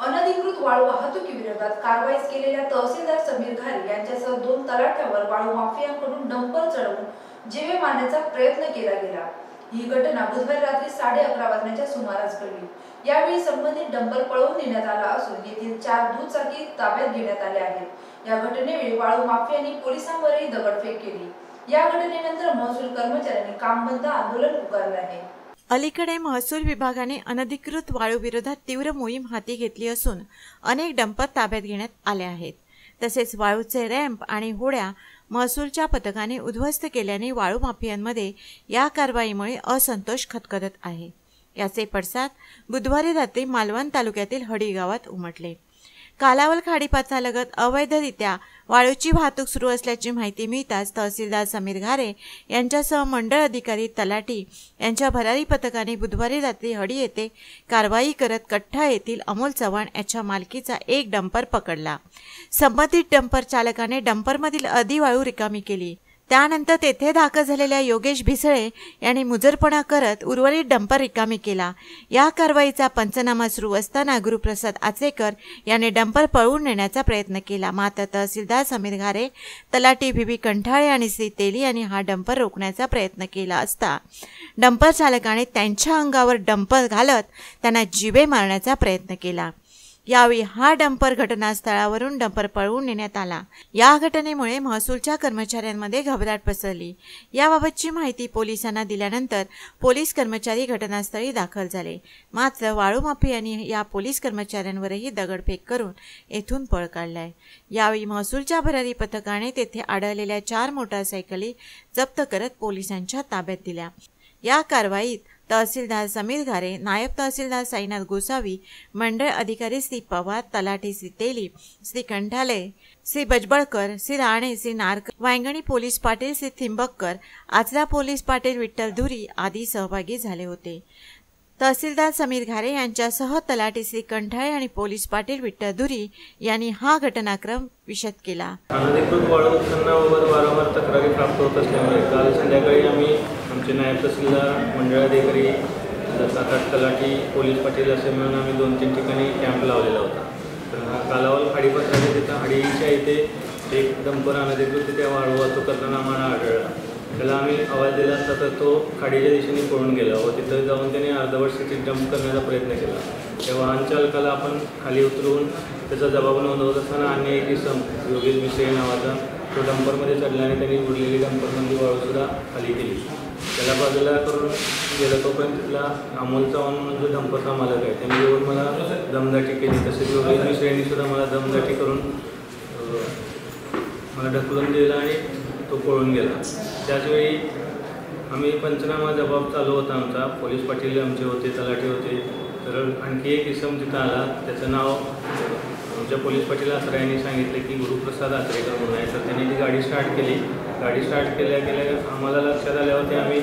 अनधिकृत वाळू वाहतुकीविरोधात कारवाई केलेल्या तहसीलदार समीर घारे यांच्यासह दोन तलाठ्यावर वाळू माफियांकडून डंपर चढवून जीवे मारण्याचा प्रयत्न केला गेला. ही घटना बुधवारी रात्री साडे अकरा वाजण्याच्या सुमारास घडली. यावेळी संबंधित डंपर पळवून नेण्यात आला असून येथील चार दुचाकी ताब्यात घेण्यात आल्या आहेत. या घटनेवेळी वाळू माफियांनी पोलिसांवरही दगडफेक केली. या घटनेनंतर महसूल कर्मचाऱ्यांनी काम बंद आंदोलन पुकारले आहे. अलीकडे महसूल विभागाने अनधिकृत वाळू विरोधात तीव्र मोहीम हाती घेतली असून अनेक डंपर ताब्यात घेण्यात आले आहेत. तसेच वाळूचे रॅम्प आणि होड्या महसूलच्या पथकाने उद्ध्वस्त केल्याने वाळू माफियांमध्ये या कारवाईमुळे असंतोष खतखतत आहे. याचे पडसाद बुधवारी रात्री मालवण तालुक्यातील हडी गावात उमटले. कालावल खाडीपाथालगत अवैधरित्या वाळूची वाहतूक सुरू असल्याची माहिती मिळताच तहसीलदार समीर घारे यांच्यासह मंडळ अधिकारी तलाठी यांच्या भरारी पथकाने बुधवारी रात्री हडी येथे कारवाई करत कठ्ठा येथील अमोल चव्हाण याच्या मालकीचा एक डंपर पकडला. संबंधित डंपर चालकाने डंपरमधील अधिवाळू रिकामी केली. त्यानंतर तेथे दाखल झालेल्या योगेश भिसळे यांनी मुजरपणा करत उर्वरित डंपर रिकामी केला. या कारवाईचा पंचनामा सुरू असताना गुरुप्रसाद आचेकर याने डंपर पळवून नेण्याचा प्रयत्न केला. मात्र तहसीलदार समीर घारे तलाटी व्ही. कंठाळे आणि श्री. तेली यांनी हा डंपर रोखण्याचा प्रयत्न केला असता डंपर चालकाने त्यांच्या अंगावर डंपर घालत त्यांना जिवे मारण्याचा प्रयत्न केला. यावेळी हा डंपर घटनास्थळावरून डंपर पळवून नेण्यात आला. या घटनेमुळे महसूलच्या कर्मचाऱ्यांमध्ये घबराट पसरली. याबाबतची माहिती पोलिसांना दिल्यानंतर पोलीस कर्मचारी घटनास्थळी दाखल झाले. मात्र वाळू माफियांनी या पोलीस कर्मचाऱ्यांवरही दगडफेक करून येथून पळ काढलाय. यावेळी महसूलच्या भरारी पथकाने तेथे आढळलेल्या चार मोटारसायकली जप्त करत पोलिसांच्या ताब्यात दिल्या. या कारवाईत तहसीलदार समीर घारे नायब तहसीलदार साईनाथ गोसावी मंडळ अधिकारी श्री पवार तलाठी श्री तेली श्री कंठाले श्री बजबळकर श्री राणे श्री नारक वांगणी पोलीस पाटील श्री थिंबक्कर आचरा पोलीस पाटील विठ्ठल धुरी आदी सहभागी झाले होते. तहसीलदार समीर घारे यांच्यासह तलाठी श्री कंठाळे आणि पोलीस पाटील विठ्ठल धुरी यांनी हा घटनाक्रम विशद केला. अनधिकृत वाळू उत्खननाबाबत वारंवार तक्रारी प्राप्त होत असल्यामुळे काल संध्याकाळी आम्ही आमचे नायब तहसीलदार मंडळाधिकारी सात आठ तलाठी पोलीस पाटील असे मिळून आम्ही दोन तीन ठिकाणी कॅम्प लावलेला होता. तर हा कालावल खाडीपत्राने तिथं हाडीच्या इथे एक डंपर अनधिकृत तिथे वाळू वाहतूक करताना आम्हाला आढळला. त्याला आम्ही आवाज दिला असता तर तो खाडीच्या दिशेने पळून गेला व तिथं जाऊन त्याने अर्धवट स्थितीत डंप करण्याचा प्रयत्न केला. त्या वाहन चालकाला आपण खाली उतरवून त्याचा जबाब नोंदवत असताना अन्य एक इसम योगेश मिश्रे नावाचा तो डंपरमध्ये चढल्याने त्यांनी उडलेली डंपरमधली वाळूसुद्धा खाली केली. त्याला बाजूला करून गेलं तोपर्यंत तिथला अमोल चव्हाण म्हणून जो डंपरचा मालक आहे त्यांनी येऊन मला दमदाटी केली. तसेच योगेश यांनी सुद्धा मला दमदाटी करून मला ढकलून दिला आणि तो पळून गेला. त्याचवेळी आम्ही पंचनामा जबाब चालू होता आमचा. पोलीस पाटील आमचे होते तलाठी होते. तर आणखी एक इसम तिथं आला. त्याचं नाव आमच्या पोलीस पाटील आसरा यांनी सांगितलं की गुरुप्रसाद आचरेकर म्हणून आहे. तर त्यांनी ती गाडी स्टार्ट केली. गाडी स्टार्ट केल्या केल्या आम्हाला लक्षात आल्यावरती आम्ही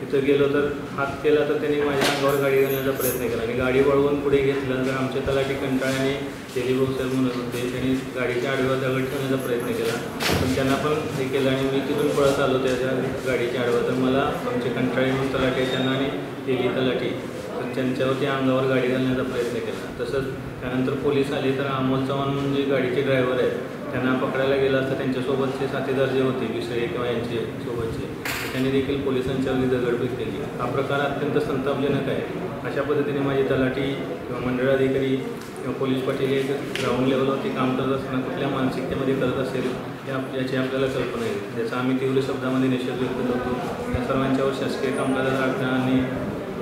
तिथं गेलो तर हात केला तर त्यांनी माझ्या अंगावर गाडी घालण्याचा प्रयत्न केला. आणि गाडी वळवून पुढे घेतलं तर आमच्या तलाठी कंटाळ्याने तेलीभाऊ सर म्हणत होते. त्यांनी गाडीच्या आडव्या दगड ठेवण्याचा प्रयत्न केला. पण त्यांना पण हे केलं आणि मी तिथून पळत आलो त्याच्या गाडीच्या आडव्या. तर मला आमचे कंटाळे म्हणून तलाठी त्यांना आणि तेली तलाठी. तर त्यांच्यावरती अंगावर गाडी घालण्याचा प्रयत्न केला. तसंच त्यानंतर पोलीस आले तर अमोल चव्हाण म्हणून जे गाडीचे ड्रायव्हर आहेत. त्यांना पकडायला गेला असता. त्यांच्यासोबतचे साथीदार जे होते विसळे किंवा यांचे सोबतचे त्यांनी देखील पोलिसांच्यावरती दगडफेक केली हा प्रकार अत्यंत संतापजनक आहे. अशा पद्धतीने माझे तलाठी किंवा मंडळ अधिकारी किंवा पोलीस पाटील हे ग्राउंड लेवलवरती काम करत असताना कुठल्या मानसिकतेमध्ये करत असेल या याची आपल्याला कल्पना येईल ज्याचा आम्ही तीव्र शब्दामध्ये निषेध व्यक्त करतो या सर्वांच्यावर शासकीय कामकाजाचा अडथळा आणि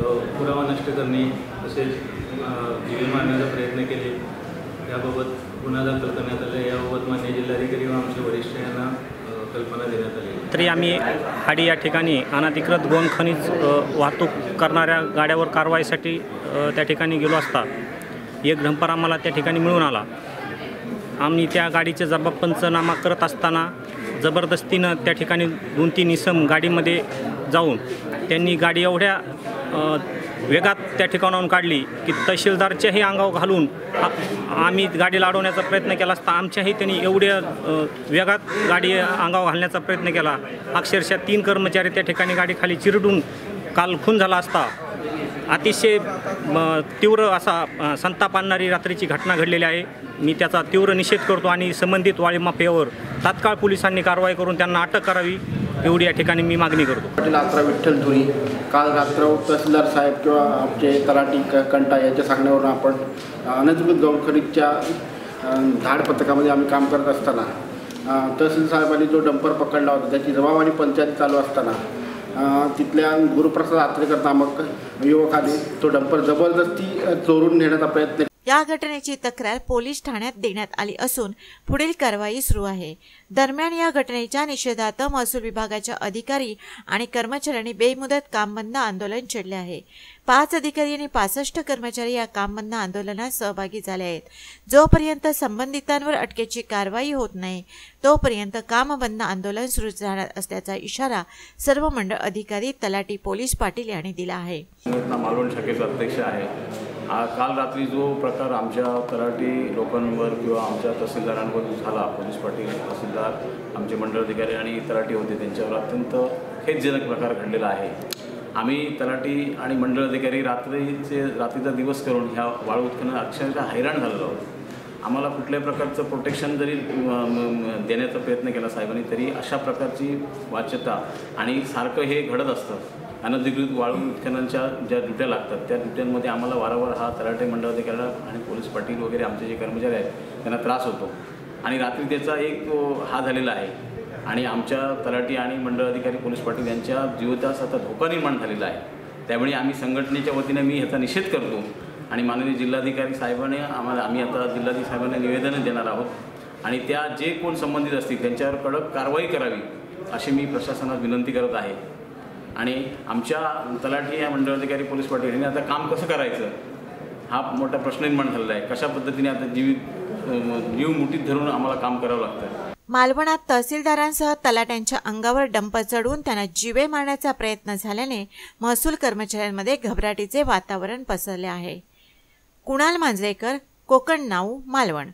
पुरावा नष्ट करणे तसेच अ, जीवे मारण्याचा प्रयत्न केले. याबाबत गुन्हा दाखल करण्यात आला. याबाबत मान्य जिल्हाधिकारी व आमचे वरिष्ठ यांना कल्पना देण्यात आली. तरी आम्ही हाडी या ठिकाणी अनधिकृत गोंद खनिज वाहतूक करणाऱ्या गाड्यावर कारवाईसाठी त्या ठिकाणी गेलो असता. एक ढंपर आम्हाला त्या ठिकाणी मिळून आला. आम्ही त्या गाडीचे जबाब पंचनामा करत असताना जबरदस्तीनं त्या ठिकाणी दोन तीन इसम गाडीमध्ये जाऊन त्यांनी गाडी एवढ्या वेगात त्या ठिकाणाहून काढली की तहसीलदारच्याही अंगावर घालून आम्ही गाडीला अडवण्याचा प्रयत्न केला असता आमच्याही त्यांनी एवढ्या वेगात गाडी अंगावर घालण्याचा प्रयत्न केला. अक्षरशः तीन कर्मचारी त्या ठिकाणी गाडी खाली चिरडून काल खून झाला असता. अतिशय तीव्र असा संताप आणणारी रात्रीची घटना घडलेली आहे. मी त्याचा तीव्र निषेध करतो आणि संबंधित वाळीमाफियावर तात्काळ पोलिसांनी कारवाई करून त्यांना अटक करावी एवढी या ठिकाणी मी मागणी करतो. पाटील विठ्ठल धुरी काल रात्र तहसीलदार साहेब किंवा आमचे तलाठी क- कंटा याच्या सांगण्यावरून आपण अनधिकृत गौखरीच्या धाड पथकामध्ये आम्ही काम करत असताना तहसील साहेबांनी जो डंपर पकडला होता त्याची जबाबदारी पंचायत चालू असताना तिथल्या गुरुप्रसाद आत्रेकर नामक युवकाने तो डंपर जबरदस्ती चोरून नेण्याचा प्रयत्न या घटनेची तक्रार पोलीस ठाण्यात देण्यात आली असून पुढील कारवाई सुरू आहे. दरम्यान या घटनेच्या निषेधार्थ महसूल विभागाच्या अधिकारी आणि कर्मचाऱ्यांनी बेमुदत काम बंद आंदोलन छेडले आहे. पाच अधिकारी आणि पासष्ट कर्मचारी या काम बंद आंदोलनात सहभागी झाले आहेत. जोपर्यंत संबंधितांवर अटकेची कारवाई होत नाही तोपर्यंत काम बंद आंदोलन सुरू राहणार असल्याचा इशारा सर्व मंडळ अधिकारी तलाटी पोलीस पाटील यांनी दिला आहे. मालवण शाखेचा अध्यक्ष आहे. काल रात्री जो प्रकार आमच्या तलाठी लोकांवर किंवा आमच्या तहसीलदारांवर जो झाला पोलीस पाटील तहसीलदार आमचे मंडळ अधिकारी आणि तलाठी होते त्यांच्यावर अत्यंत खेदजनक प्रकार घडलेला आहे. आम्ही तलाठी आणि मंडळ अधिकारी रात्रीचे रात्रीचा दिवस करून ह्या वाळू उत्खनन अक्षरशः हैराण झालेलो आहोत. आम्हाला कुठल्याही प्रकारचं प्रोटेक्शन जरी देण्याचा प्रयत्न केला साहेबांनी तरी अशा प्रकारची वाच्यता आणि सारखं हे घडत असतं. अनधिकृत वाळू उत्खननच्या ज्या ड्युट्या लागतात त्या ड्युट्यांमध्ये आम्हाला वारंवार हा तलाटे मंडळ अधिकारी आणि पोलीस पाटील वगैरे आमचे जे कर्मचारी आहेत त्यांना त्रास होतो. आणि रात्री त्याचा एक हा झालेला आहे. आणि आमच्या तलाठी आणि मंडळ अधिकारी पोलीस पाटील यांच्या जीवतास आता धोका निर्माण झालेला आहे. त्यावेळी आम्ही संघटनेच्या वतीने मी ह्याचा निषेध करतो. आणि माननीय जिल्हाधिकारी साहेबांनी आम्हाला आम्ही आता जिल्हाधिकारी साहेबांना निवेदन देणार आहोत. आणि त्या जे कोण संबंधित असतील त्यांच्यावर कडक कारवाई करावी अशी मी प्रशासनास विनंती करत आहे. आणि आमच्या तलाठी या मंडळाधिकारी पोलीस पाटील यांनी आता काम कसं करायचं? हा मोठा प्रश्न निर्माण झालेला आहे. कशा पद्धतीने आता जीवित जीव मुठीत धरून आम्हाला काम करावं लागतं? मालवणात तहसीलदारांसह तलाट्यांच्या अंगावर डंप चढवून त्यांना जीवे मारण्याचा प्रयत्न झाल्याने महसूल कर्मचाऱ्यांमध्ये घबराटीचे वातावरण पसरले आहे. कुणाल मांजरेकर कोकण नाऊ मालवण.